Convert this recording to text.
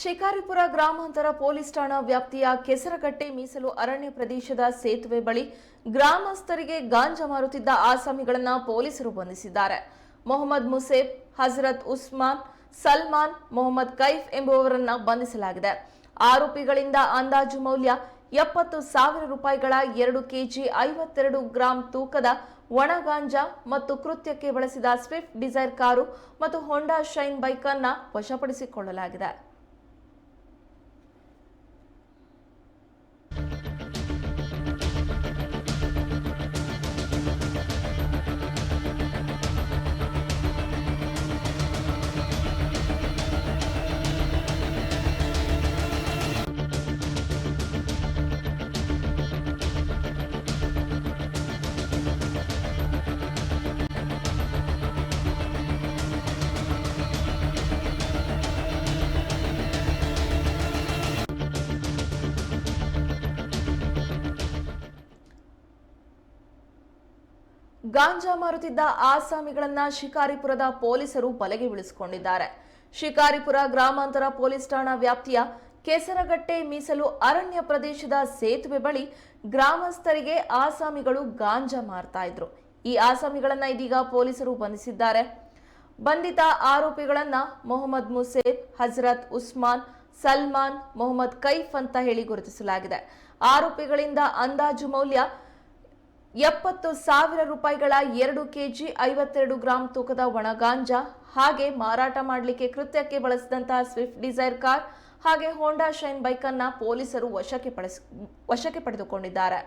ಶಿಕಾರಿಪುರ ಗ್ರಾಮಾಂತರ ಪೊಲೀಸ್ ಠಾಣಾ ವ್ಯಾಪ್ತಿಯ ಕೆಸರಗಟ್ಟೆ ಮೀಸಲು ಅರಣ್ಯ ಪ್ರದೇಶದ ಸೇತುವೆ ಬಳಿ ಗ್ರಾಮಸ್ಥರಿಗೆ ಗಾಂಜಾ ಮಾರುತ್ತಿದ್ದ ಆಸಾಮಿಗಳನ್ನು ಪೊಲೀಸರು ಬಂಧಿಸಿದ್ದಾರೆ. ಮೊಹಮ್ಮದ್ ಮುಸೇಬ್, ಹಜರತ್ ಉಸ್ಮಾನ್, ಸಲ್ಮಾನ್, ಮೊಹಮ್ಮದ್ ಕೈಫ್ ಎಂಬುವವರನ್ನ ಬಂಧಿಸಲಾಗಿದೆ. ಆರೋಪಿಗಳಿಂದ ಅಂದಾಜು ಮೌಲ್ಯ ಎಪ್ಪತ್ತು ಸಾವಿರ ರೂಪಾಯಿಗಳ ಎರಡು ಕೆಜಿ ಐವತ್ತೆರಡು ಗ್ರಾಂ ತೂಕದ ಒಣ ಗಾಂಜಾ ಮತ್ತು ಕೃತ್ಯಕ್ಕೆ ಬಳಸಿದ ಸ್ವಿಫ್ಟ್ ಡಿಸೈರ್ ಕಾರು ಮತ್ತು ಹೊಂಡಾ ಶೈನ್ ಬೈಕ್ ಅನ್ನ ವಶಪಡಿಸಿಕೊಳ್ಳಲಾಗಿದೆ. ಗಾಂಜಾ ಮಾರುತ್ತಿದ್ದ ಆಸಾಮಿಗಳನ್ನ ಶಿಕಾರಿಪುರದ ಪೊಲೀಸರು ಬಲೆಗೆ ಬೀಳಿಸಿಕೊಂಡಿದ್ದಾರೆ. ಶಿಕಾರಿಪುರ ಗ್ರಾಮಾಂತರ ಪೊಲೀಸ್ ಠಾಣಾ ವ್ಯಾಪ್ತಿಯ ಕೆಸರಗಟ್ಟೆ ಮೀಸಲು ಅರಣ್ಯ ಪ್ರದೇಶದ ಸೇತುವೆ ಬಳಿ ಗ್ರಾಮಸ್ಥರಿಗೆ ಆಸಾಮಿಗಳು ಗಾಂಜಾ ಮಾರ್ತಾ ಇದ್ರು. ಈ ಆಸಾಮಿಗಳನ್ನ ಇದೀಗ ಪೊಲೀಸರು ಬಂಧಿಸಿದ್ದಾರೆ. ಬಂಧಿತ ಆರೋಪಿಗಳನ್ನ ಮೊಹಮ್ಮದ್ ಮುಸೇಬ್, ಹಜರತ್ ಉಸ್ಮಾನ್, ಸಲ್ಮಾನ್, ಮೊಹಮ್ಮದ್ ಕೈಫ್ ಅಂತ ಹೇಳಿ ಗುರುತಿಸಲಾಗಿದೆ. ಆರೋಪಿಗಳಿಂದ ಅಂದಾಜು ಮೌಲ್ಯ ಎಪ್ಪತ್ತು ಸಾವಿರ ರೂಪಾಯಿಗಳ ಎರಡು ಕೆಜಿ ಐವತ್ತೆರಡು ಗ್ರಾಂ ತೂಕದ ಒಣಗಾಂಜಾ ಹಾಗೆ ಮಾರಾಟ ಮಾಡಲಿಕ್ಕೆ ಕೃತ್ಯಕ್ಕೆ ಬಳಸಿದಂತಹ ಸ್ವಿಫ್ಟ್ ಡಿಸೈರ್ ಕಾರ್, ಹಾಗೆ ಹೋಂಡಾ ಶೈನ್ ಬೈಕ್ ಅನ್ನ ಪೊಲೀಸರು ವಶಕ್ಕೆ ಪಡಿಸ್, ವಶಕ್ಕೆ ಪಡೆದುಕೊಂಡಿದ್ದಾರೆ.